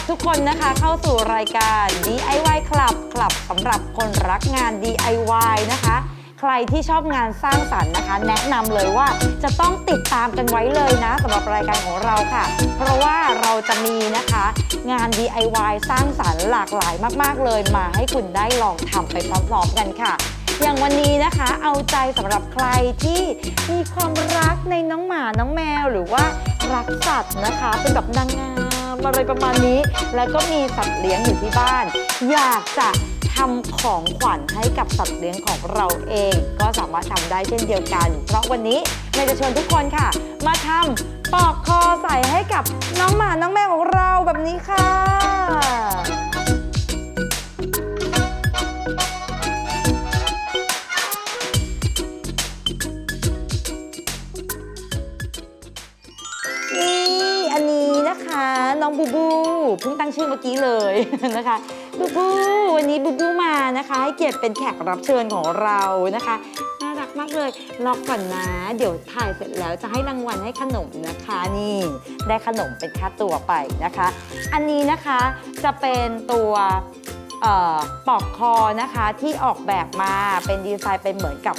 รับทุกคนนะคะเข้าสู่รายการ DIY Club คลับสำหรับคนรักงาน DIY นะคะ ใครที่ชอบงานสร้างสรรค์นะคะ แนะนำเลยว่าจะต้องติดตามกันไว้เลยนะสำหรับรายการของเราค่ะ เพราะว่าเราจะมีนะคะ งาน DIY สร้างสรรค์หลากหลายมาก ๆ เลยมาให้คุณได้ลองทำไปพร้อมๆกันค่ะอย่างวันนี้นะคะเอาใจสำหรับใครที่มีความรักในน้องหมาน้องแมว หรือว่ารักสัตว์นะคะ เป็นแบบนางงาม อะไรประมาณนี้ แล้วก็มีสัตว์เลี้ยงอยู่ที่บ้าน อยากจะทำของขวัญให้กับสัตว์เลี้ยงของเราเอง ก็สามารถทำได้เช่นเดียวกัน เพราะวันนี้เมย์จะชวนทุกคนค่ะ มาทำปลอกคอใส่ให้กับน้องหมาน้องแมวของเราแบบนี้ค่ะ น้องบูบูเพิ่งตั้งชื่อเมื่อกี้เลยนะคะบูบูวันนี้บูบูมานะคะ ให้เกียรติเป็นแขกรับเชิญของเรานะคะน่ารักมากเลยรอก่อนนะ เดี๋ยวถ่ายเสร็จแล้วจะให้รางวัลให้ขนมนะคะนี่ ได้ขนมเป็นค่าตัวไปนะคะ อันนี้นะคะจะเป็นตัวปลอกคอนะคะที่ออกแบบมาเป็นดีไซน์เป็นเหมือนกับ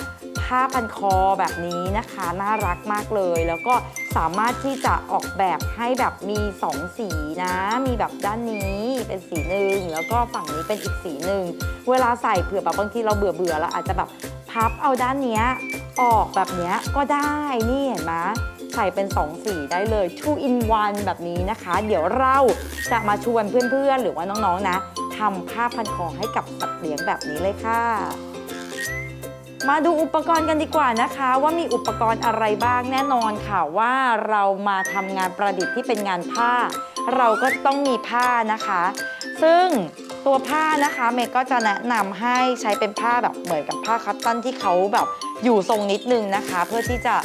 ผ้าพันคอแบบนี้นะคะ น่ารักมากเลย แล้วก็สามารถที่จะออกแบบให้แบบมี 2 สีนะ มีแบบด้านนี้เป็นสีหนึ่งแล้วก็ฝั่งนี้เป็นอีกสีหนึ่งเวลาใส่เผื่อแบบบางทีเราเบื่อเบื่อแล้วอาจจะแบบพับเอาด้านเนี้ยออกแบบเนี้ยก็ได้นี่เห็นไหมใส่เป็น 2 สีได้เลย two in one แบบนี้นะคะ เดี๋ยวเราจะมาชวนเพื่อนๆ หรือว่าน้องๆ นะทำผ้าพันคอให้กับสัตว์เลี้ยงแบบนี้เลยค่ะ มาดูอุปกรณ์กันดีกว่านะคะ ว่ามีอุปกรณ์อะไรบ้างแน่นอนค่ะว่าเรามาทำงานประดิษฐ์ที่เป็นงานผ้า เราก็ต้องมีผ้านะคะ ซึ่งตัวผ้านะคะเมย์ก็จะแนะนำให้ใช้เป็นผ้าแบบเหมือนกับผ้าคัตตอนที่เขาแบบอยู่ทรงนิดนึงนะคะ เพื่อที่จะ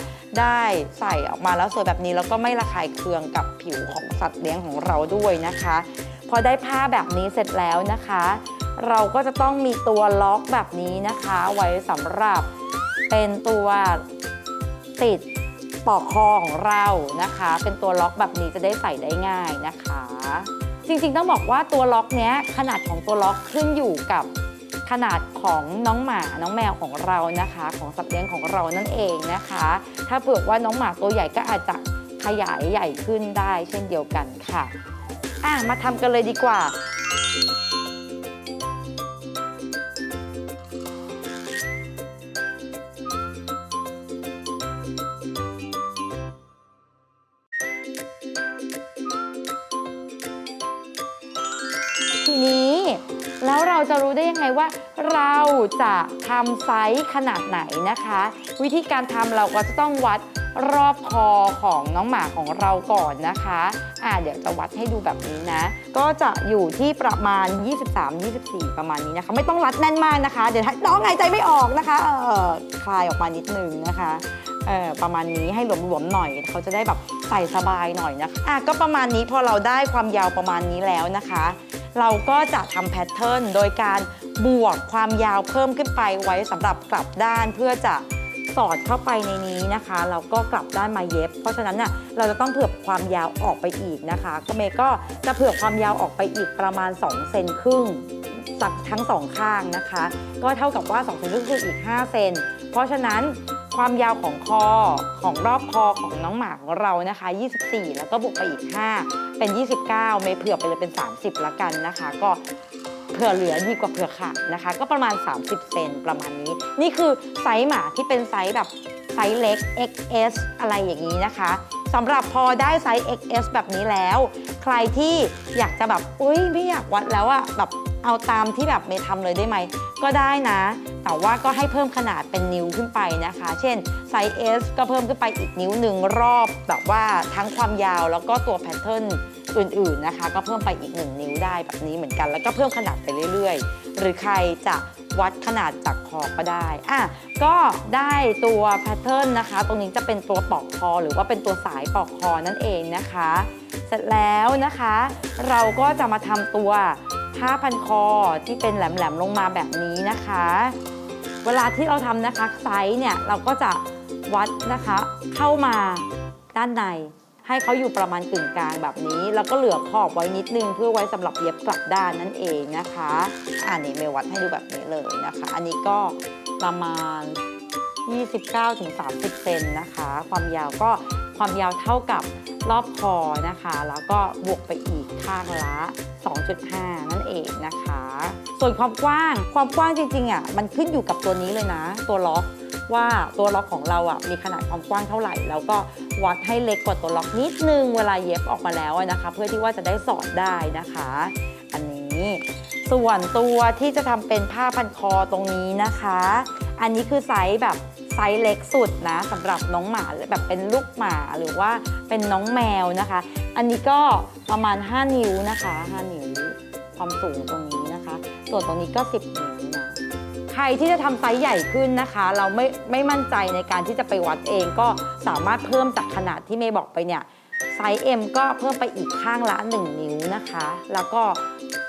ได้ใส่ออกมาแล้วสวยแบบนี้แล้วก็ไม่ระคายเคืองกับผิวของสัตว์เลี้ยงของเราด้วยนะคะ พอได้ผ้าแบบนี้เสร็จแล้วนะคะ เราก็จะต้องมีตัวล็อกแบบนี้นะคะ ไว้สำหรับเป็นตัวติดปลอกคอของเรานะคะ เป็นตัวล็อกแบบนี้จะได้ใส่ได้ง่ายนะคะ จริงๆต้องบอกว่าตัวล็อกเนี้ยขนาดของตัวล็อกขึ้นอยู่กับขนาดของน้องหมาน้องแมวของเรานะคะ ของสัตว์เลี้ยงของเรานั่นเองนะคะ ถ้าเผื่อว่าน้องหมาตัวใหญ่ก็อาจจะขยายใหญ่ขึ้นได้เช่นเดียวกันค่ะอะมาทำกันเลยดีกว่า แล้วเราจะรู้ได้ยังไงว่า เราจะทำไซส์ขนาดไหนนะคะ วิธีการทำเราก็จะต้องวัดรอบคอของน้องหมาของเราก่อนนะคะอ่าเดี๋ยวจะวัดให้ดูแบบนี้นะ ก็จะอยู่ที่ประมาณ 23-24 ประมาณนี้นะคะ ไม่ต้องรัดแน่นมากนะคะ เดี๋ยวถ้าน้องหายใจไม่ออกนะคะเออคลายออกมานิดนึงนะคะเออประมาณนี้ให้หลวมๆหน่อยเขาจะได้แบบใส่สบายหน่อยนะคะอะก็ประมาณนี้พอเราได้ความยาวประมาณนี้แล้วนะคะ เราก็จะทำแพทเทิร์นโดยการบวกความยาวเพิ่มขึ้นไปไว้สำหรับกลับด้านเพื่อจะสอดเข้าไปในนี้นะคะแล้วก็กลับด้านมาเย็บ เพราะฉะนั้นน่ะเราจะต้องเผื่อความยาวออกไปอีกนะคะก็เมย์ก็จะเผื่อความยาวออกไปอีกประมาณ2เซนครึ่งจากทั้งสองข้างนะคะ ก็เท่ากับว่า2เซนครึ่งคืออีก5เซนเพราะฉะนั้น ความยาวของคอของรอบคอของน้องหมาของเรานะคะ 24 แล้วก็บวกไปอีก 5 เป็น 29เมย์เผื่อไปเลยเป็น 30ละกันนะคะ ก็เผื่อเหลือดีกว่าเผื่อขาดนะคะ ก็ประมาณ 30 เซนประมาณนี้ นี่คือไซส์หมาที่เป็นไซส์แบบไซส์เล็ก XS อะไรอย่างนี้นะคะสำหรับพอได้ไซส์ XS แบบนี้แล้ว ใครที่อยากจะแบบ อุ้ยไม่อยากวัดแล้วอะแบบ เอาตามที่แบบเมย์ทำเลยได้ไหม ก็ได้นะ แต่ว่าก็ให้เพิ่มขนาดเป็นนิ้วขึ้นไปนะคะ เช่นไซส์ S ก็เพิ่มขึ้นไปอีกนิ้วหนึ่งรอบแบบว่าทั้งความยาวแล้วก็ตัวแพทเทิร์นอื่นๆนะคะ ก็เพิ่มไปอีก 1 นิ้วได้แบบนี้เหมือนกัน แล้วก็เพิ่มขนาดไปเรื่อยๆ หรือใครจะวัดขนาดจากคอก็ได้อะก็ได้ตัวแพทเทิร์นนะคะ ตรงนี้จะเป็นตัวปลอกคอ หรือว่าเป็นตัวสายปลอกคอนั่นเองนะคะ เสร็จแล้วนะคะ เราก็จะมาทำตัว ผ้าพันคอที่เป็นแหลมๆลงมาแบบนี้นะคะ เวลาที่เราทำนะคะไซส์เนี่ยเราก็จะวัดนะคะเข้ามาด้านใน ให้เขาอยู่ประมาณกึ่งกลางแบบนี้ แล้วก็เหลือขอบไว้นิดนึงเพื่อไว้สำหรับเย็บกลับด้านนั่นเองนะคะอ่านี่เมย์วัดให้ดูแบบนี้เลยนะคะ อันนี้ก็ประมาณ 29-30 เซนนะคะ ความยาวก็ความยาวเท่ากับ รอบคอนะคะ แล้วก็บวกไปอีกข้างละ 2.5 นั่นเองนะคะ ส่วนความกว้างความกว้างจริงๆอะมันขึ้นอยู่กับตัวนี้เลยนะ ตัวล็อกว่าตัวล็อกของเราอะมีขนาดความกว้างเท่าไหร่ แล้วก็วัดให้เล็กกว่าตัวล็อกนิดนึงเวลาเย็บออกมาแล้วนะคะ เพื่อที่ว่าจะได้สอดได้นะคะ อันนี้ ส่วนตัวที่จะทำเป็นผ้าพันคอตรงนี้นะคะ อันนี้คือไซส์แบบไซส์เล็กสุดนะสำหรับน้องหมาแบบเป็นลูกหมาหรือว่าเป็นน้องแมวนะคะ อันนี้ก็ประมาณ 5 นิ้วนะคะ5นิ้วความสูงตรงนี้นะคะ ส่วนตรงนี้ก็ 10 นิ้วนะ ใครที่จะทำไซส์ใหญ่ขึ้นนะคะ เราไม่ไม่มั่นใจในการที่จะไปวัดเองก็สามารถเพิ่มจากขนาดที่เมย์บอกไปเนี่ยไซส์ M ก็เพิ่มไปอีกข้างละ 1 นิ้วนะคะ แล้วก็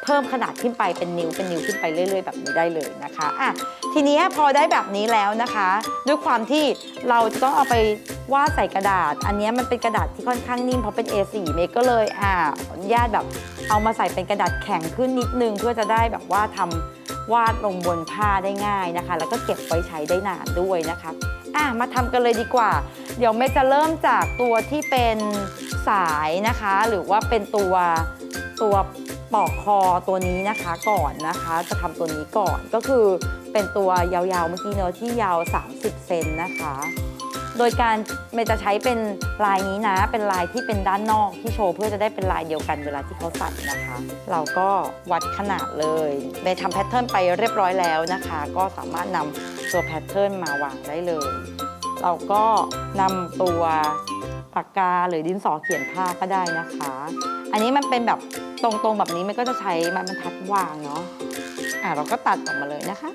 เพิ่มขนาดขึ้นไปเป็นนิ้วเป็นนิ้วขึ้นไปเรื่อย ๆ แบบนี้ได้เลยนะคะอะทีนี้พอได้แบบนี้แล้วนะคะ ด้วยความที่เราจะต้องเอาไปวาดใส่กระดาษ อันนี้มันเป็นกระดาษที่ค่อนข้างนิ่มเพราะเป็น A4 เมก็เลยอ่าอนุญาตแบบเอามาใส่เป็นกระดาษแข็งขึ้นนิดนึง เพื่อจะได้แบบว่าทำวาดลงบนผ้าได้ง่ายนะคะ แล้วก็เก็บไว้ใช้ได้นานด้วยนะคะอะมาทำกันเลยดีกว่า เดี๋ยวเมจะเริ่มจากตัวที่เป็นสายนะคะ หรือว่าเป็นตัวตัว ปอกคอตัวนี้นะคะก่อนนะคะ จะทำตัวนี้ก่อนก็คือเป็นตัวยาวๆเมื่อกี้เนอะที่ยาว 30 เซนนะคะ โดยการเมย์จะใช้เป็นลายนี้นะ เป็นลายที่เป็นด้านนอกที่โชว์เพื่อจะได้เป็นลายเดียวกันเวลาที่เขาใส่นะคะ เราก็วัดขนาดเลยเมย์ทำแพทเทิร์นไปเรียบร้อยแล้วนะคะ ก็สามารถนำตัวแพทเทิร์นมาวางได้เลย เราก็นำตัว ปากกาหรือดินสอเขียนผ้าก็ได้นะคะ อันนี้มันเป็นแบบตรงๆแบบนี้มันก็จะใช้ไมันบรรทัดวางเนาะอะเราก็ตัดออกมาเลยนะคะ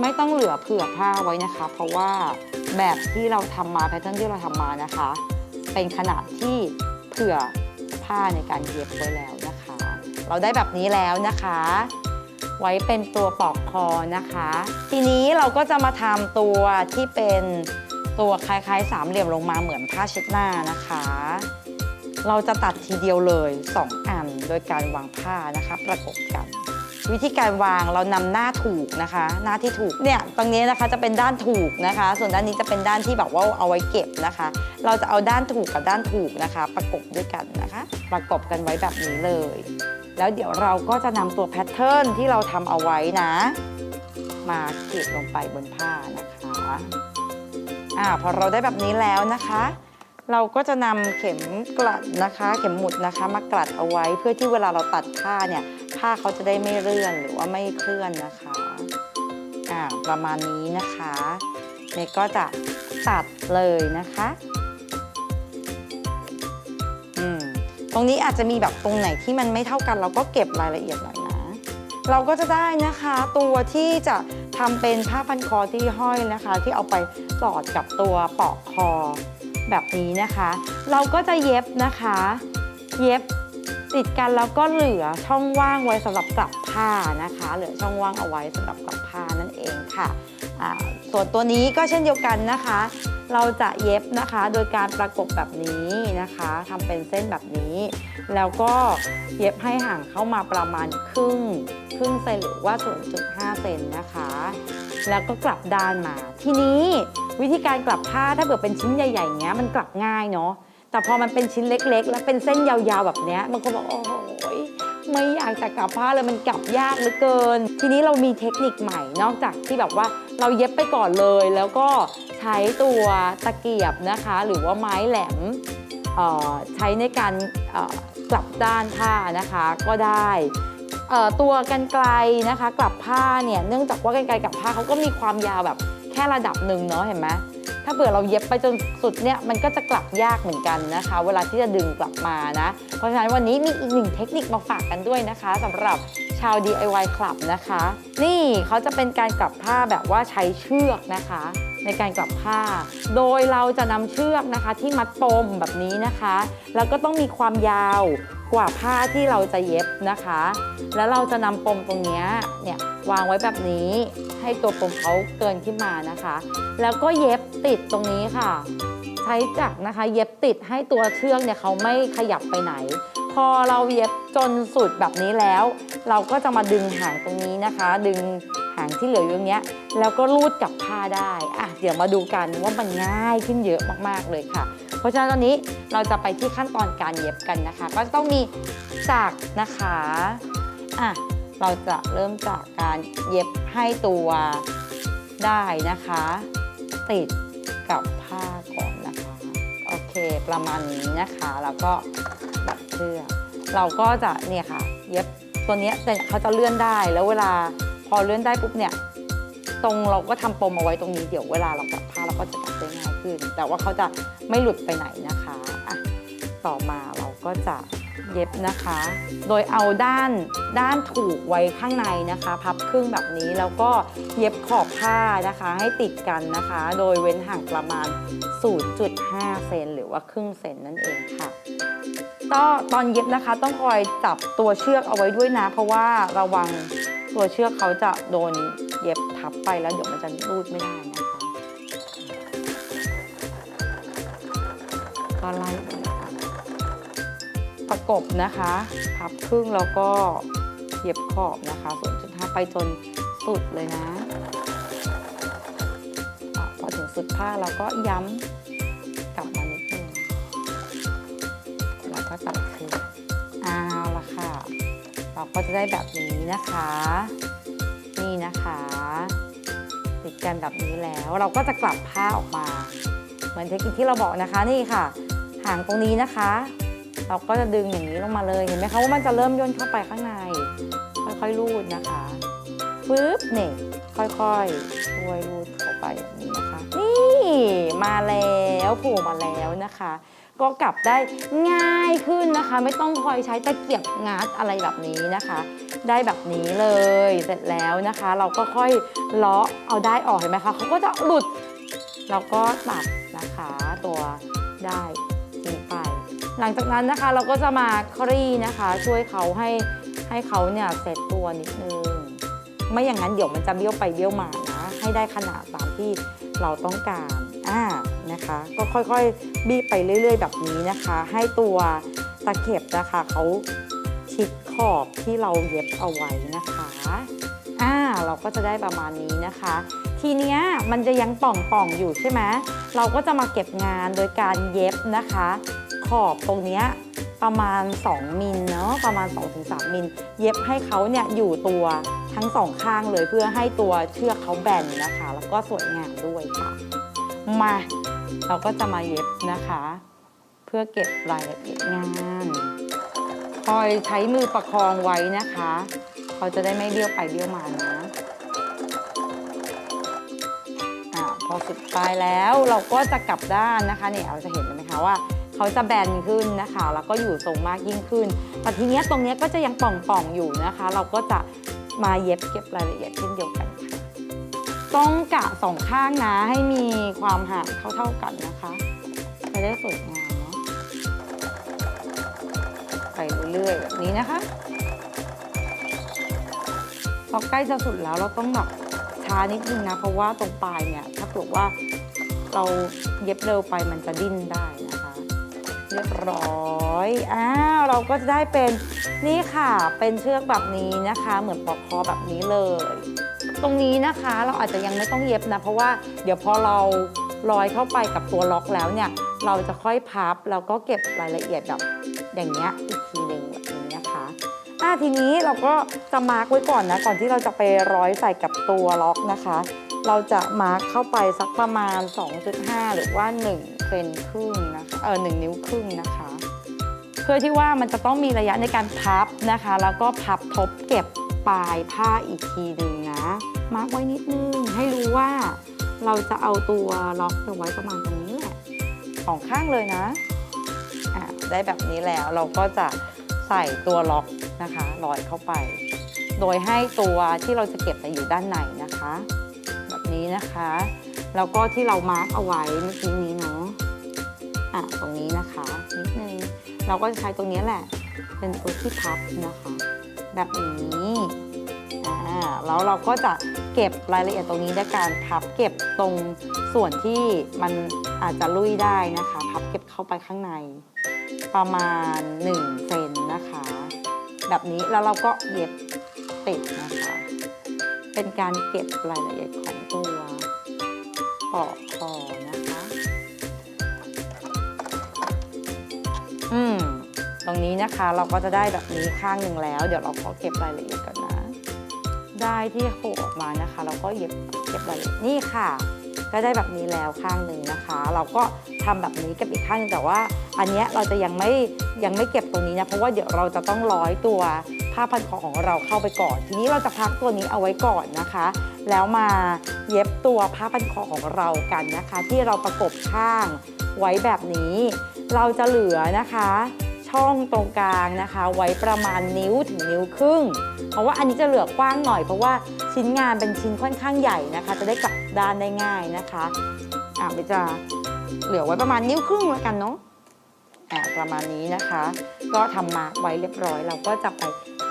ไม่ต้องเหลือเผื่อผ้าไว้นะคะ เพราะว่าแบบที่เราทำมาแพทเทิร์นที่เราทำมานะคะ เป็นขนาดที่เผื่อผ้าในการเย็บไว้แล้วนะคะ เราได้แบบนี้แล้วนะคะ ไว้เป็นตัวปลอกคอนะคะ ทีนี้เราก็จะมาทำตัวที่เป็น ตัวคล้ายๆ สามเหลี่ยมลงมาเหมือนผ้าเช็ดหน้านะคะ เราจะตัดทีเดียวเลย 2 อันโดยการวางผ้านะคะประกบกัน วิธีการวางเรานำหน้าถูกนะคะ หน้าที่ถูกเนี่ยตรงนี้นะคะจะเป็นด้านถูกนะคะ ส่วนด้านนี้จะเป็นด้านที่แบบว่าเอาไว้เก็บนะคะ เราจะเอาด้านถูกกับด้านถูกนะคะ ประกบด้วยกันนะคะ ประกบกันไว้แบบนี้เลย แล้วเดี๋ยวเราก็จะนำตัวแพทเทิร์นที่เราทำเอาไว้นะ มาเขีดลงไปบนผ้านะคะ อ่าพอเราได้แบบนี้แล้วนะคะ เราก็จะนำเข็มกลัดนะคะ เข็มหมุดนะคะมากลัดเอาไว้เพื่อที่เวลาเราตัดผ้าเนี่ยผ้าเขาจะได้ไม่เลื่อนหรือว่าไม่เคลื่อนนะคะอ่าประมาณนี้นะคะเมย์ก็จะตัดเลยนะคะอืมตรงนี้อาจจะมีแบบตรงไหนที่มันไม่เท่ากัน เราก็เก็บรายละเอียดหน่อยนะ เราก็จะได้นะคะ ตัวที่จะ ทำเป็นผ้าพันคอที่ห้อยนะคะ ที่เอาไปสอดกับตัวปลอกคอแบบนี้นะคะ เราก็จะเย็บนะคะ เย็บติดกันแล้วก็เหลือช่องว่างไว้สำหรับกลับผ้านะคะ เหลือช่องว่างเอาไว้สำหรับกลับผ้านั่นเองค่ะอ่าส่วนตัวนี้ก็เช่นเดียวกันนะคะ เราจะเย็บนะคะ โดยการประกบแบบนี้นะคะทำเป็นเส้นแบบนี้ แล้วก็เย็บให้ห่างเข้ามาประมาณครึ่งครึ่งเซนหรือว่า 0.5 เซนนะคะ แล้วก็กลับด้านมา ทีนี้วิธีการกลับผ้าถ้าเกิดเป็นชิ้นใหญ่ๆเงี้ยมันกลับง่ายเนาะแต่พอมันเป็นชิ้นเล็กๆ แล้วเป็นเส้นยาวๆแบบเนี้ยบางคนบอกโอ้โหไม่อยากจะกลับผ้าเลยมันกลับยากเหลือเกิน ทีนี้เรามีเทคนิคใหม่นอกจากที่แบบว่าเราเย็บไปก่อนเลย แล้วก็ ใช้ตัวตะเกียบนะคะ หรือว่าไม้แหลมใช้ในการกลับด้านผ้านะคะก็ได้ตัวกันไกลนะคะ กลับผ้าเนี่ยเนื่องจากว่ากันไกลกลับผ้าเขาก็มีความยาวแบบแค่ระดับหนึ่งเนาะเห็นไหมถ้าเผื่อเราเย็บไปจนสุดเนี่ยมันก็จะกลับยากเหมือนกันนะคะ เวลาที่จะดึงกลับมานะ เพราะฉะนั้นวันนี้มีอีกหนึ่งเทคนิคมาฝากกันด้วยนะคะสำหรับชาว DIY Club นะคะ นี่เขาจะเป็นการกลับผ้าแบบว่าใช้เชือกนะคะ ในการกลับผ้า โดยเราจะนำเชือกนะคะที่มัดปมแบบนี้นะคะ แล้วก็ต้องมีความยาวกว่าผ้าที่เราจะเย็บนะคะ แล้วเราจะนำปมตรงนี้เนี่ยวางไว้แบบนี้ ให้ตัวปมเขาเกินขึ้นมานะคะ แล้วก็เย็บติดตรงนี้ค่ะ ใช้จักรนะคะ เย็บติดให้ตัวเชือกเนี่ยเขาไม่ขยับไปไหน พอเราเย็บจนสุดแบบนี้แล้ว เราก็จะมาดึงหางตรงนี้นะคะ ดึงหางที่เหลืออยู่ตรงเนี้ยแล้วก็รูดกับผ้าได้อะเดี๋ยวมาดูกันว่ามันง่ายขึ้นเยอะมากๆเลยค่ะ เพราะฉะนั้นตอนนี้เราจะไปที่ขั้นตอนการเย็บกันนะคะ ก็จะต้องมีจักรนะคะอะเราจะเริ่มจากการเย็บให้ตัวได้นะคะ ติดกับผ้าก่อนนะคะ โอเคประมาณนี้นะคะแล้วก็ เชือเราก็จะเนี่ยค่ะ เย็บตัวเนี้ยแต่เขาจะเลื่อนได้ แล้วเวลาพอเลื่อนได้ปุ๊บเนี่ยตรงเราก็ทำปมเอาไว้ตรงนี้เดี๋ยวเวลาเรากลับผ้าเราก็จะกลับได้ง่ายขึ้น แต่ว่าเขาจะไม่หลุดไปไหนนะคะอะต่อมาเราก็จะเย็บนะคะ โดยเอาด้านด้านถูกไว้ข้างในนะคะ พับครึ่งแบบนี้แล้วก็เย็บขอบผ้านะคะ ให้ติดกันนะคะ โดยเว้นห่างประมาณ 0.5 เซนหรือว่าครึ่งเซนนั่นเองค่ะ ก็ตอนเย็บนะคะต้องคอยจับตัวเชือกเอาไว้ด้วยนะ เพราะว่าระวังตัวเชือกเขาจะโดนเย็บทับไปแล้วเดี๋ยวมันจะรูดไม่ได้นะคะก็ไล่ประกบนะคะพับครึ่งแล้วก็เย็บขอบนะคะ0.5ไปจนสุดเลยนะอะพอถึงสุดผ้าเราก็ย้ำ ก็ตัดคืนเอาละค่ะ เราก็จะได้แบบนี้นะคะ นี่นะคะ ติดกันแบบนี้แล้วเราก็จะกลับผ้าออกมา เหมือนเทคนิคที่เราบอกนะคะนี่ค่ะหางตรงนี้นะคะ เราก็จะดึงอย่างนี้ลงมาเลยเห็นไหมคะว่ามันจะเริ่มย่นเข้าไปข้างใน ค่อยๆรูดนะคะปึ๊บเนี่ยค่อยๆช่วยรูดเข้าไปแบบนี้นะคะ นี่มาแล้วผล่มาแล้วนะคะ ก็กลับได้ง่ายขึ้นนะคะ ไม่ต้องคอยใช้ตะเกียบงัดอะไรแบบนี้นะคะ ได้แบบนี้เลยเสร็จแล้วนะคะ เราก็ค่อยเลาะเอาได้ออกเห็นไหมคะเขาก็จะหลุดเราก็ตัดนะคะตัวได้ทิ้งไป หลังจากนั้นนะคะเราก็จะมาคลี่นะคะ ช่วยเขาให้ให้เขาเนี่ยเสร็จตัวนิดนึงไม่อย่างนั้นเดี๋ยวมันจะเบี้ยวไปเบี้ยวมานะให้ได้ขนาดตามที่เราต้องการอ่านะคะ ก็ค่อยๆ บีบไปเรื่อย ๆ แบบนี้นะคะ ให้ตัวตะเข็บนะคะเขาชิดขอบที่เราเย็บเอาไว้นะคะอ่าเราก็จะได้ประมาณนี้นะคะ ทีเนี้ยมันจะยังป่องๆอยู่ใช่ไหมเราก็จะมาเก็บงานโดยการเย็บนะคะ ขอบตรงเนี้ยประมาณ 2มิลเนาะประมาณ 2-3มิลเย็บให้เขาเนี่ยอยู่ตัวทั้งสองข้างเลยเพื่อให้ตัวเชือกเขาแบนนะคะ แล้วก็สวยงามด้วยค่ะ มา เราก็จะมาเย็บนะคะ เพื่อเก็บรายละเอียดงานคอยใช้มือประคองไว้นะคะเขาจะได้ไม่เบี้ยวไปเบี้ยวมานะอ่าพอสุดปลายแล้วเราก็จะกลับด้านนะคะเนี่ยเราจะเห็นไหมคะว่าเขาจะแบนขึ้นนะคะ แล้วก็อยู่ทรงมากยิ่งขึ้นแต่ทีเนี้ยตรงเนี้ยก็จะยังป่องๆอยู่นะคะ เราก็จะมาเย็บเก็บรายละเอียดเช่นเดียวกันค่ะ ต้องกะสองข้างนะให้มีความห่างเท่าๆกันนะคะจะได้สวยงามเนาะไปเรื่อยๆแบบนี้นะคะ พอใกล้จะสุดแล้วเราต้องแบบช้านิดนึงนะ เพราะว่าตรงปลายเนี่ยถ้าเกิดว่าเราเย็บเร็วไปมันจะดิ้นได้นะคะ เรียบร้อยอ้าวเราก็จะได้เป็นนี่ค่ะเป็นเชือกแบบนี้นะคะ เหมือนปลอกคอแบบนี้เลย ตรงนี้นะคะเราอาจจะยังไม่ต้องเย็บนะ เพราะว่าเดี๋ยวพอเราลอยเข้าไปกับตัวล็อกแล้วเนี่ย เราจะค่อยพับแล้วก็เก็บรายละเอียดแบบอย่างเงี้ยอีกทีหนึ่งแบบนี้นะคะอะทีนี้เราก็จะมาร์กไว้ก่อนนะก่อนที่เราจะไปร้อยใส่กับตัวล็อกนะคะ เราจะมาร์กเข้าไปสักประมาณ 2.5 หรือว่า1เซนครึ่งนะคะเออหนิ้วครึ่งนะคะ เพื่อที่ว่ามันจะต้องมีระยะในการพับนะคะ แล้วก็พับทบเก็บ ปลายผ้าอีกทีหนึ่งนะ มาร์กไว้นิดนึง ให้รู้ว่าเราจะเอาตัวล็อกเอาไว้ประมาณตรงนี้แหละสองข้างเลยนะอะได้แบบนี้แล้วเราก็จะใส่ตัวล็อกนะคะลอยเข้าไป โดยให้ตัวที่เราจะเก็บน่ะอยู่ด้านในนะคะ แบบนี้นะคะ แล้วก็ที่เรามาร์กเอาไว้เมื่อกี้นี้เนาะอะตรงนี้นะคะนิดนึงเราก็จะใช้ตรงนี้แหละ เป็นตัวที่พับนะคะ แบบนี้อ่าแล้วเราก็จะเก็บรายละเอียดตรงนี้ด้วยการพับเก็บตรงส่วนที่มันอาจจะลุยได้นะคะ พับเก็บเข้าไปข้างใน ประมาณ1เซนนะคะ แบบนี้แล้วเราก็เย็บติดนะคะ เป็นการเก็บรายละเอียดของตัวปอกคอนะคะ อืม รงนี้นะคะเราก็จะได้แบบนี้ข้างหนึ่งแล้ว เดี๋ยวเราขอเก็บรายละเอียดก่อนนะ ได้ที่โผล่ออกมานะคะ เราก็เย็บเก็บรายละเอียดนี่ค่ะ ก็ได้แบบนี้แล้วข้างหนึ่งนะคะ เราก็ทำแบบนี้ก็บอีกข้างหนึงแต่ว่า อันเนี้ยเราจะยังไม่ยังไม่เก็บตรงนี้นะเพราะว่าเดี๋ยวเราจะต้องร้อยตัวผ้าพันคอของเราเข้าไปก่อน ทีนี้เราจะพักตัวนี้เอาไว้ก่อนนะคะ แล้วมาเย็บตัวผ้าพันคอของเรากันนะคะ ที่เราประกบข้างไว้แบบนี้ เราจะเหลือนะคะ ช่องตรงกลางนะคะ ไว้ประมาณนิ้วถึงนิ้วครึ่ง เพราะว่าอันนี้จะเหลือกว้างหน่อยเพราะว่าชิ้นงานเป็นชิ้นค่อนข้างใหญ่นะคะ จะได้กลับด้านได้ง่ายนะคะอะเบจะเหลือไว้ประมาณนิ้วครึ่งแล้วกันเนาะอะประมาณนี้นะคะ ก็ทำมาไว้เรียบร้อย เราก็จะไป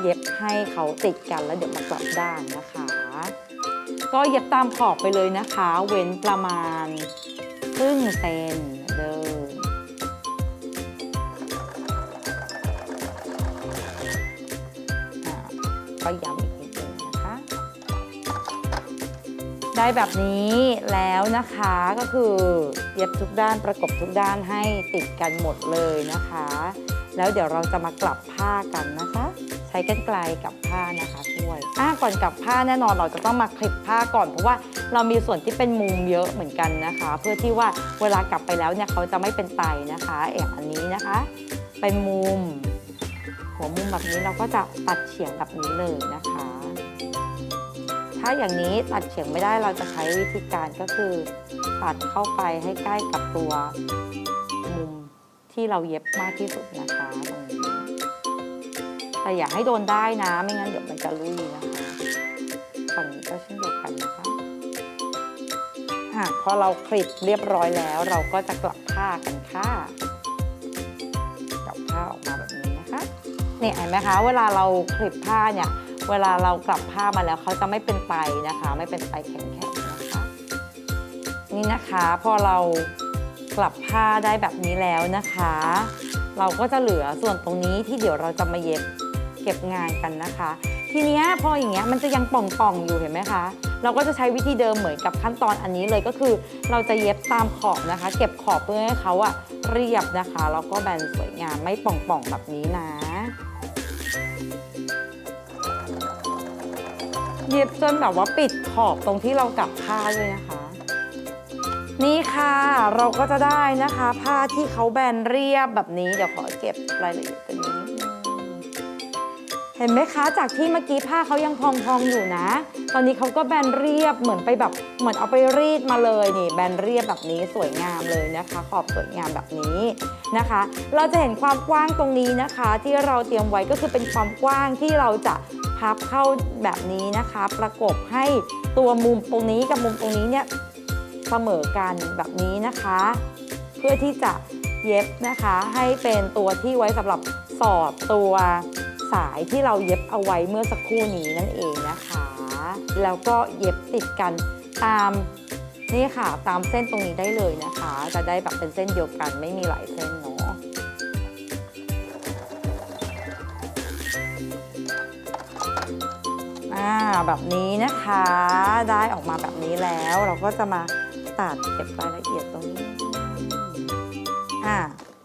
เย็บให้เขาติดกันแล้วเดี๋ยวมากลับด้านนะคะ ก็เย็บตามขอบไปเลยนะคะ เว้นประมาณครึ่งเซน ก็ย้ำอีกนิดนึงนะคะ ได้แบบนี้แล้วนะคะก็คือเย็บทุกด้านประกบทุกด้านให้ติดกันหมดเลยนะคะ แล้วเดี๋ยวเราจะมากลับผ้ากันนะคะ ใช้กันไกลกับผ้านะคะช่วยอ่าก่อนกลับผ้าแน่นอนเราจะต้องมาคลิปผ้าก่อนเพราะว่าเรามีส่วนที่เป็นมุมเยอะเหมือนกันนะคะ เพื่อที่ว่าเวลากลับไปแล้วเนี่ยเขาจะไม่เป็นไตนะคะอย่างอันนี้นะคะ เป็นมุม หัวมุมแบบนี้เราก็จะตัดเฉียงแบบนี้เลยนะคะ ถ้าอย่างนี้ตัดเฉียงไม่ได้เราจะใช้วิธีการก็คือ ตัดเข้าไปให้ใกล้กับตัวมุมที่เราเย็บมากที่สุดนะคะตรงนี้แต่อย่าให้โดนได้นะไม่งั้นเดี๋ยวมันจะลุยนะคะฝั่งนี้ก็เช่นเดียวกันนะคะอะพอเราคลิปเรียบร้อยแล้ว เราก็จะกลับผ้ากันค่ะ เนี่ยเห็นไหมคะ เวลาเราคลิปผ้าเนี่ย เวลาเรากลับผ้ามาแล้วเขาจะไม่เป็นไตนะคะ ไม่เป็นไตแข็งๆนะคะนี่นะคะพอเรากลับผ้าได้แบบนี้แล้วนะคะ เราก็จะเหลือส่วนตรงนี้ที่เดี๋ยวเราจะมาเย็บเก็บงานกันนะคะ ทีเนี้ยพออย่างเงี้ยมันจะยังป่องๆอยู่เห็นไหมคะเราก็จะใช้วิธีเดิมเหมือนกับขั้นตอนอันนี้เลยก็คือ เราจะเย็บตามขอบนะคะ เก็บขอบเพื่อให้เขาอะเรียบนะคะแล้วก็แบนสวยงามไม่ป่องๆแบบนี้นะ เย็บจนแบบว่าปิดขอบตรงที่เรากลับผ้าเลยนะคะ นี่ค่ะเราก็จะได้นะคะ ผ้าที่เขาแบนเรียบแบบนี้ เดี๋ยวขอเก็บรายละเอียดตรงนี้ เห็นไหมคะ จากที่เมื่อกี้ผ้าเขายังพองๆอยู่นะ ตอนนี้เขาก็แบนเรียบเหมือนไปแบบเหมือนเอาไปรีดมาเลยนี่แบนเรียบแบบนี้สวยงามเลยนะคะ ขอบสวยงามแบบนี้นะคะ เราจะเห็นความกว้างตรงนี้นะคะ ที่เราเตรียมไว้ก็คือเป็นความกว้างที่เราจะพับเข้าแบบนี้นะคะ ประกบให้ตัวมุมตรงนี้กับมุมตรงนี้เนี่ยเสมอกันแบบนี้นะคะ เพื่อที่จะเย็บนะคะให้เป็นตัวที่ไว้สำหรับสอดตัว สายที่เราเย็บเอาไว้เมื่อสักครู่นี้นั่นเองนะคะ แล้วก็เย็บติดกันตามนี่ค่ะตามเส้นตรงนี้ได้เลยนะคะ จะได้แบบเป็นเส้นเดียวกันไม่มีหลายเส้นเนาะอ่าแบบนี้นะคะได้ออกมาแบบนี้แล้วเราก็จะมาตัดเก็บรายละเอียดตรงนี้อ่า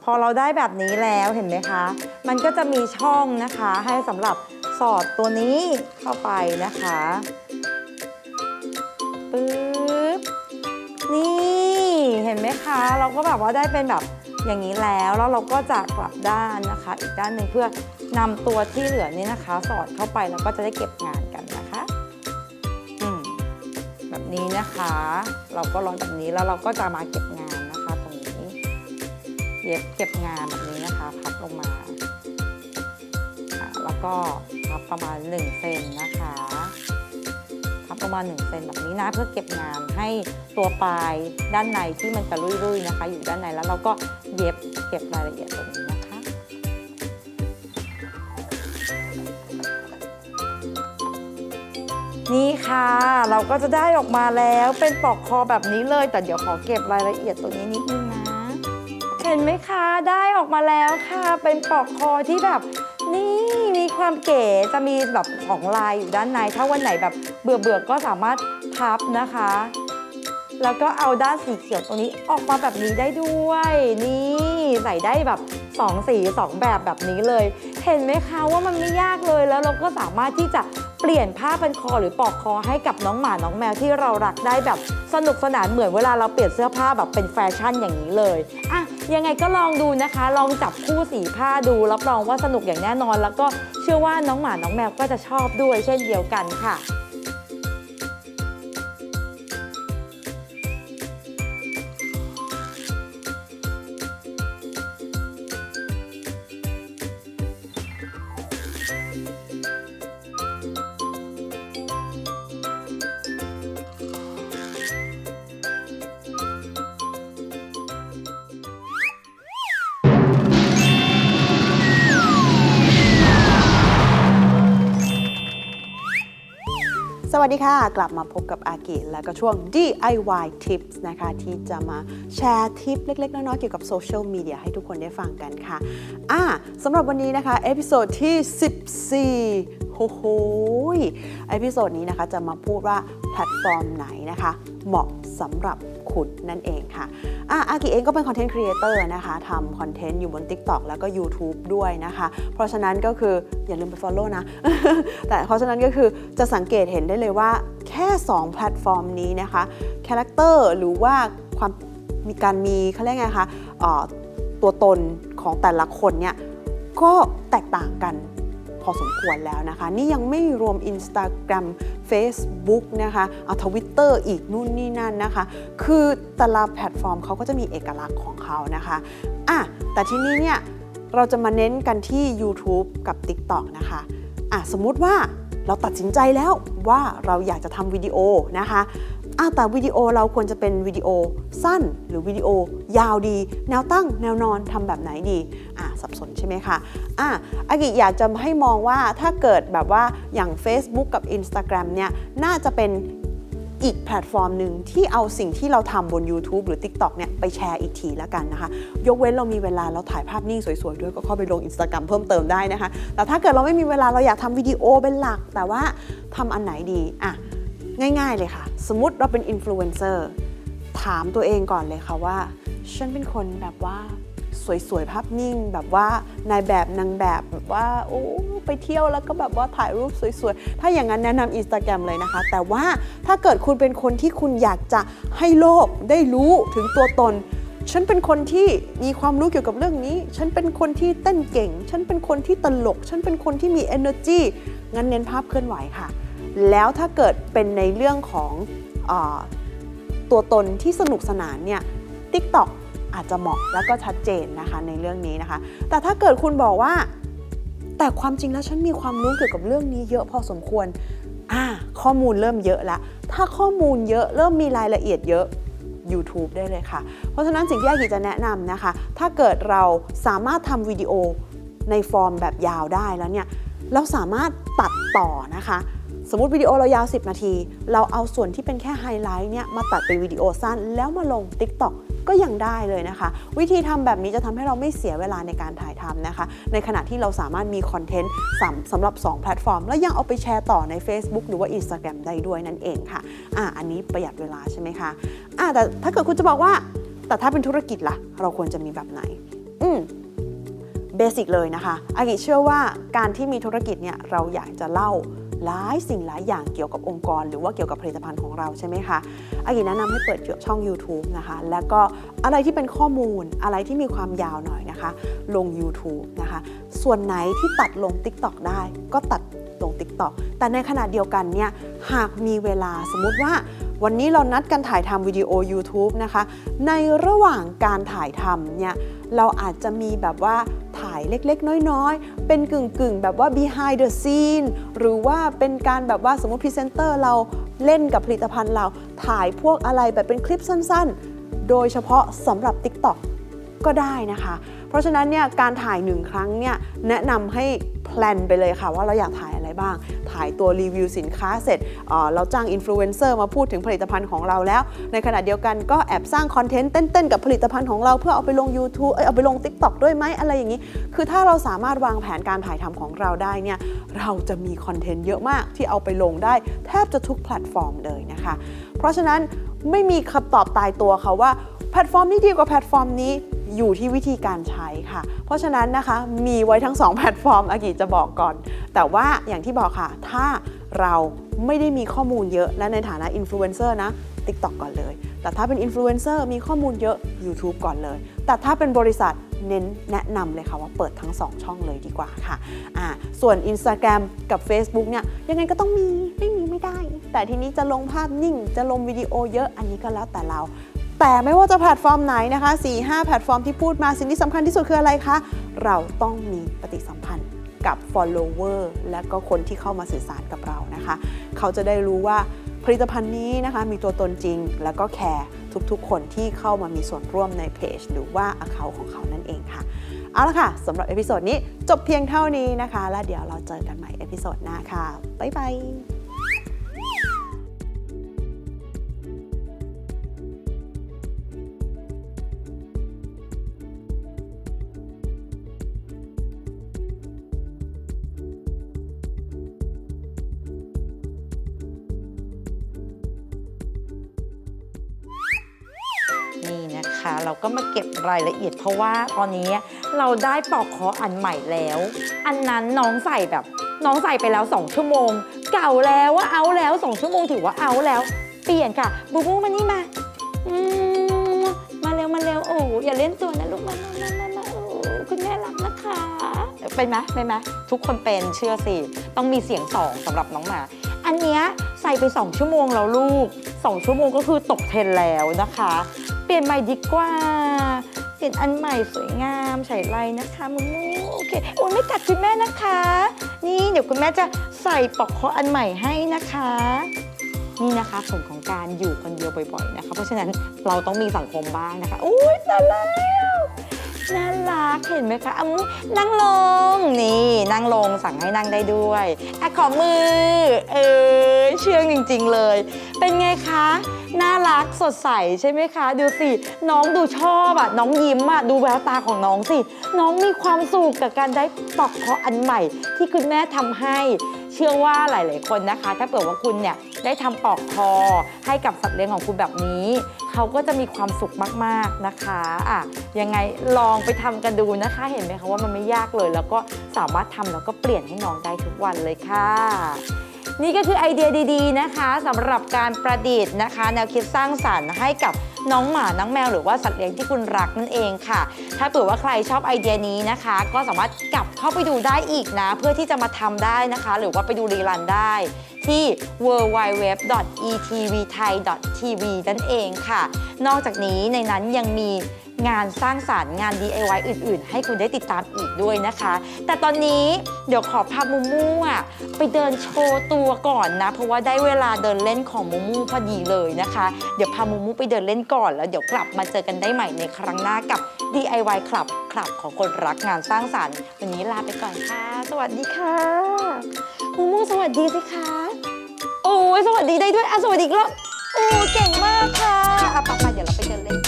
พอเราได้แบบนี้แล้วเห็นไหมคะ มันก็จะมีช่องนะคะให้สำหรับสอดตัวนี้เข้าไปนะคะปึ๊บนี่เห็นไหมคะ เราก็แบบว่าได้เป็นแบบอย่างนี้แล้วแล้วเราก็จะกลับด้านนะคะ อีกด้านหนึ่งเพื่อนำตัวที่เหลือนี้นะคะ สอดเข้าไปแล้วก็จะได้เก็บงานกันนะคะอืมแบบนี้นะคะ เราก็ร้อยแบบนี้แล้วเราก็จะมาเก็บงานนะคะ ตรงนี้ เย็บเก็บงานแบบนี้นะคะ พับลงมา ก็พับประมาณ1เซนนะคะพับประมาณ1เซนแบบนี้นะเพื่อเก็บงานให้ตัวปลายด้านในที่มันจะรุ่ยๆนะคะ อยู่ด้านในแล้วเราก็เย็บเก็บรายละเอียดตรงนี้นะคะนี่ค่ะเราก็จะได้ออกมาแล้วเป็นปลอกคอแบบนี้เลย แต่เดี๋ยวขอเก็บรายละเอียดตัวนี้นิดนึงนะ เห็นไหมคะได้ออกมาแล้วค่ะ เป็นปลอกคอที่แบบนี่ ความเก๋จะมีแบบของลายอยู่ด้านใน ถ้าวันไหนแบบเบื่อเบื่อก็สามารถพับนะคะ แล้วก็เอาด้านสีเขียวตรงนี้ออกมาแบบนี้ได้ด้วย นี่ใส่ได้แบบสองสีสองแบบแบบนี้เลย เห็นไหมคะว่ามันไม่ยากเลยแล้วเราก็สามารถที่จะเปลี่ยนผ้าพันคอหรือปลอกคอให้กับน้องหมาน้องแมวที่เรารักได้แบบสนุกสนานเหมือนเวลาเราเปลี่ยนเสื้อผ้าแบบเป็นแฟชั่นอย่างนี้เลยอะ ยังไงก็ลองดูนะคะ ลองจับคู่สีผ้าดูรับรองว่าสนุกอย่างแน่นอน แล้วก็เชื่อว่าน้องหมาน้องแมวก็จะชอบด้วยเช่นเดียวกันค่ะ วัสดีค่ะ กลับมาพบกับอากิแล้วก็ช่วง DIY Tips นะคะ ที่จะมาแชร์ทิปเล็ก ๆ น้อยๆเกี่ยวกับโซเชียลมีเดียให้ทุกคนได้ฟังกันค่ะอ่าสำหรับวันนี้นะคะ เอพิโซดที่ 14โอ้โหเอพิโซดนี้นะคะจะมาพูดว่าแพลตฟอร์มไหนนะคะ เหมาะสำหรับ คุณนั่นเองค่ะอะอากิเองก็เป็นคอนเทนต์ครีเอเตอร์นะคะทำคอนเทนต์อยู่บน TikTok แล้วก็ YouTube ด้วยนะคะ เพราะฉะนั้นก็คืออย่าลืมไป Follow นะ แต่เพราะฉะนั้นก็คือจะสังเกตเห็นได้เลยว่าแค่ 2 แพลตฟอร์มนี้นะคะคาแรคเตอร์หรือว่าความมีการมีเขาเรียกไงคะตัวตนของแต่ละคนเนี่ยก็แตกต่างกัน พอสมควรแล้วนะคะ นี่ยังไม่รวม Instagram Facebook นะคะเอาทวิตเตอร์อีกนู่นนี่นั่นนะคะ คือแต่ละแพลตฟอร์มเขาก็จะมีเอกลักษณ์ของเขานะคะอะแต่ทีนี้เนี่ยเราจะมาเน้นกันที่ YouTube กับ TikTok นะคะอะสมมุติว่าเราตัดสินใจแล้วว่าเราอยากจะทำวิดีโอนะคะ อะแต่วิดีโอเราควรจะเป็นวิดีโอสั้นหรือวิดีโอยาวดี แนวตั้งแนวนอนทำแบบไหนดีอะสับสนใช่ไหมคะอะอากิอยากจะให้มองว่าถ้าเกิดแบบว่าอย่าง Facebook กับ Instagram เนี่ยน่าจะเป็นอีกแพลตฟอร์มหนึ่งที่เอาสิ่งที่เราทำบน YouTube หรือ TikTok เนี่ยไปแชร์อีกทีแล้วกันนะคะ ยกเว้นเรามีเวลาเราถ่ายภาพนิ่งสวยๆ ด้วยก็เข้าไปลง Instagram เพิ่มเติมได้นะคะ แต่ถ้าเกิดเราไม่มีเวลาเราอยากทำวิดีโอเป็นหลัก แต่ว่าทำอันไหนดีอะ ง่าย ๆ เลยค่ะ สมมติเราเป็นอินฟลูเอนเซอร์ถามตัวเองก่อนเลยค่ะว่า ฉันเป็นคนแบบว่าสวยๆ ภาพนิ่ง แบบว่านายแบบนางแบบแบบว่าโอ้ไปเที่ยวแล้วก็แบบว่าถ่ายรูปสวยๆ ถ้าอย่างนั้นแนะนำอินสตาแกรมเลยนะคะ แต่ว่าถ้าเกิดคุณเป็นคนที่คุณอยากจะให้โลกได้รู้ถึงตัวตน ฉันเป็นคนที่มีความรู้เกี่ยวกับเรื่องนี้ ฉันเป็นคนที่เต้นเก่ง ฉันเป็นคนที่ตลก ฉันเป็นคนที่มี energy งั้นเน้นภาพเคลื่อนไหวค่ะ แล้วถ้าเกิดเป็นในเรื่องของอตัวตนที่สนุกสนานเนี่ย TikTok อาจจะเหมาะแล้วก็ชัดเจนนะคะในเรื่องนี้นะคะ แต่ถ้าเกิดคุณบอกว่า แต่ความจริงแล้วฉันมีความรู้เกี่ยวกับเรื่องนี้เยอะพอสมควรอ่าข้อมูลเริ่มเยอะแล้วถ้าข้อมูลเยอะเริ่มมีรายละเอียดเยอะ YouTube ได้เลยค่ะ เพราะฉะนั้นสิ่งที่อากิจะแนะนำนะคะ ถ้าเกิดเราสามารถทำวิดีโอในฟอร์มแบบยาวได้แล้วเนี่ย เราสามารถตัดต่อนะคะ สมมติวิดีโอเรายาว 10 นาที เราเอาส่วนที่เป็นแค่ไฮไลท์เนี่ยมาตัดเป็นวิดีโอสั้น แล้วมาลง TikTok ก็ยังได้เลยนะคะ วิธีทำแบบนี้จะทำให้เราไม่เสียเวลาในการถ่ายทำนะคะ ในขณะที่เราสามารถมีคอนเทนต์สำสำหรับ 2 แพลตฟอร์ม แล้วยังเอาไปแชร์ต่อใน Facebook หรือว่า Instagram ได้ด้วยนั่นเองค่ะอ่าอันนี้ประหยัดเวลาใช่ไหมคะอ่าแต่ถ้าเกิดคุณจะบอกว่า แต่ถ้าเป็นธุรกิจล่ะ เราควรจะมีแบบไหน อืมเบสิกเลยนะคะอากิเชื่อว่าการที่มีธุรกิจเนี่ยเราอยากจะเล่า หลายสิ่งหลายอย่างเกี่ยวกับองค์กร หรือว่าเกี่ยวกับผลิตภัณฑ์ของเราใช่ไหมคะอากิแนะนำให้เปิดช่อง YouTube นะคะ แล้วก็อะไรที่เป็นข้อมูลอะไรที่มีความยาวหน่อยนะคะ ลง YouTube นะคะ ส่วนไหนที่ตัดลง TikTok ได้ ก็ตัดลง TikTok แต่ในขณะเดียวกันเนี่ยหากมีเวลาสมมุติว่าวันนี้เรานัดกันถ่ายทำวิดีโอ YouTube นะคะ ในระหว่างการถ่ายทำเนี่ยเราอาจจะมีแบบว่าายเล็กๆ น้อยๆ เป็นกึ่งๆ แบบว่า behind the scene หรือว่าเป็นการแบบว่าสมมติพรีเซนเตอร์เราเล่นกับผลิตภัณฑ์เรา ถ่ายพวกอะไรแบบเป็นคลิปสั้นๆ โดยเฉพาะสำหรับ TikTok ก็ได้นะคะ เพราะฉะนั้นเนี่ยการถ่ายหนึ่งครั้งเนี่ยแนะนำให้ แพลนไปเลยค่ะว่าเราอยากถ่ายอะไรบ้าง ถ่ายตัวรีวิวสินค้าเสร็จเเราจ้างอินฟลูเอนเซอร์มาพูดถึงผลิตภัณฑ์ของเราแล้ว ในขณะเดียวกันก็แอบสร้างคอนเทนต์เต้นๆกับผลิตภัณฑ์ของเราเพื่อเอาไปลง YouTube เอยเอาไปลง TikTok ด้วยไหมอะไรอย่างนี้ คือถ้าเราสามารถวางแผนการถ่ายทำของเราได้เนี่ยเราจะมีคอนเทนต์เยอะมากที่เอาไปลงได้แทบจะทุกแพลตฟอร์มเลยนะคะ เพราะฉะนั้นไม่มีคำตอบตายตัวค่ะว่าแพลตฟอร์มนี้ดีกว่าแพลตฟอร์มนี้ อยู่ที่วิธีการใช้ค่ะ เพราะฉะนั้นนะคะมีไว้ทั้ง 2 แพลตฟอร์มอากิจะบอกก่อน แต่ว่าอย่างที่บอกค่ะ ถ้าเราไม่ได้มีข้อมูลเยอะและในฐานะอินฟลูเอนเซอร์นะ TikTok ก่อนเลย แต่ถ้าเป็นอินฟลูเอนเซอร์มีข้อมูลเยอะ YouTube ก่อนเลย แต่ถ้าเป็นบริษัทเน้นแนะนำเลยค่ะว่าเปิดทั้ง 2 ช่องเลยดีกว่าค่ะอ่าส่วน Instagram กับ Facebook เนี่ยยังไงก็ต้องมีไม่มีไม่ได้ แต่ทีนี้จะลงภาพนิ่งจะลงวิดีโอเยอะอันนี้ก็แล้วแต่เรา แต่ไม่ว่าจะแพลตฟอร์มไหนนะคะ 4-5 แพลตฟอร์มที่พูดมาสิ่งที่สำคัญที่สุดคืออะไรคะ เราต้องมีปฏิสัมพันธ์กับ follower และก็คนที่เข้ามาสื่อสารกับเรานะคะ เขาจะได้รู้ว่าผลิตภัณฑ์นี้นะคะมีตัวตนจริง แล้วก็แคร์ทุกๆ คนที่เข้ามามีส่วนร่วมในเพจหรือว่า account ของเขานั่นเองค่ะ เอาละค่ะสำหรับเอพิโซดนี้จบเพียงเท่านี้นะคะ แล้วเดี๋ยวเราเจอกันใหม่เอพิโซดหน้าค่ะ บ๊ายบาย นี่นะคะ เราก็มาเก็บรายละเอียด เพราะว่าตอนนี้เราได้ปลอกคออันใหม่แล้ว อันนั้นน้องใส่แบบ น้องใส่ไปแล้ว 2 ชั่วโมง เก่าแล้วว่าเอาแล้ว 2 ชั่วโมงถือว่าเอาแล้ว เปลี่ยนค่ะ บูบูมานี่มาอืมมาเร็วมาเร็วโอ้อย่าเล่นตัวนะลูกมามามามามาโอ้คุณแม่รักนะคะเป็นไหมเป็นไหมทุกคนเป็นเชื่อสิ ต้องมีเสียงสองสำหรับน้องหมา อันเนี้ยใส่ไป 2 ชั่วโมงแล้วลูก 2 ชั่วโมงก็คือตกเทรนแล้วนะคะ ลี่ยนใหม่ดีกว่า เปลี่ยนอันใหม่สวยงามใส่ลายนะคะมูมูโอเคโอ้ยไม่กัดคุณแม่นะคะ นี่เดี๋ยวคุณแม่จะใส่ปลอกคออันใหม่ให้นะคะ นี่นะคะผลของการอยู่คนเดียวบ่อยๆนะคะ เพราะฉะนั้นเราต้องมีสังคมบ้างนะคะอุ้ยตายแล้ว น่ารักเห็นไหมคะอมุนั่งลง นี่นั่งลงสั่งให้นั่งได้ด้วยอะขอมือ เออเชื่องจริง ๆเลย เป็นไงคะ น่ารักสดใสใช่ไหมคะ ดูสิ น้องดูชอบอะ น้องยิ้มอะ ดูแววตาของน้องสิ น้องมีความสุขกับการได้ปลอกคออันใหม่ ที่คุณแม่ทำให้ เชื่อว่าหลาย ๆ คนนะคะ ถ้าเกิดว่าคุณเนี่ยได้ทำปลอกคอให้กับสัตว์เลี้ยงของคุณแบบนี้เขาก็จะมีความสุขมาก ๆ นะคะอะยังไงลองไปทำกันดูนะคะ เห็นไหมคะว่ามันไม่ยากเลย แล้วก็สามารถทำแล้วก็เปลี่ยนให้น้องได้ทุกวันเลยค่ะ นี่ก็คือไอเดียดีๆนะคะสำหรับการประดิษฐ์นะคะ แนวคิดสร้างสรรค์ให้กับน้องหมา น้องแมวหรือว่าสัตว์เลี้ยงที่คุณรักนั่นเองค่ะ ถ้าเผื่อว่าใครชอบไอเดียนี้นะคะ ก็สามารถกลับเข้าไปดูได้อีกนะ เพื่อที่จะมาทำได้นะคะ หรือว่าไปดูรีลันได้ ที่ www.etvthai.tv นั่นเองค่ะ นอกจากนี้ในนั้นยังมี งานสร้างสารรค์งาน DIY อื่น ๆ ให้คุณได้ติดตามอีกด้วยนะคะ แต่ตอนนี้เดี๋ยวขอพามูมูอะไปเดินโชว์ตัวก่อนนะ เพราะว่าได้เวลาเดินเล่นของมูมูพอดีเลยนะคะ เดี๋ยวพามูมูไปเดินเล่นก่อนแล้วเดี๋ยวกลับมาเจอกันได้ใหม่ในครั้งหน้ากับ DIY คลับคลับของคนรักงานสร้างสรรค์ วันนี้ลาไปก่อนค่ะ สวัสดีค่ะมูมูสวัสดีสิคะโอ้ยสวัสดีได้ด้วยอะสวัสดีอีกรอบโอ้เก่งมากค่ะอะปะปะเดี๋ยวเราไปเดินเล่น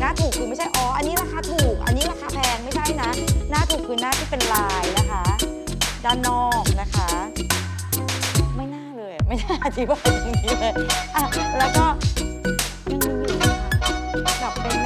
หน้าถูกคือไม่ใช่อ๋ออันนี้ราคาถูก อันนี้ราคาแพงไม่ใช่นะ หน้าถูกคือหน้าที่เป็นลายนะคะ ด้านนอกนะคะ ไม่น่าเลยไม่น่าที่ว่ายอย่างนี้เลยอะแล้วก็ยังมีอยู่นะคะแบบเป็น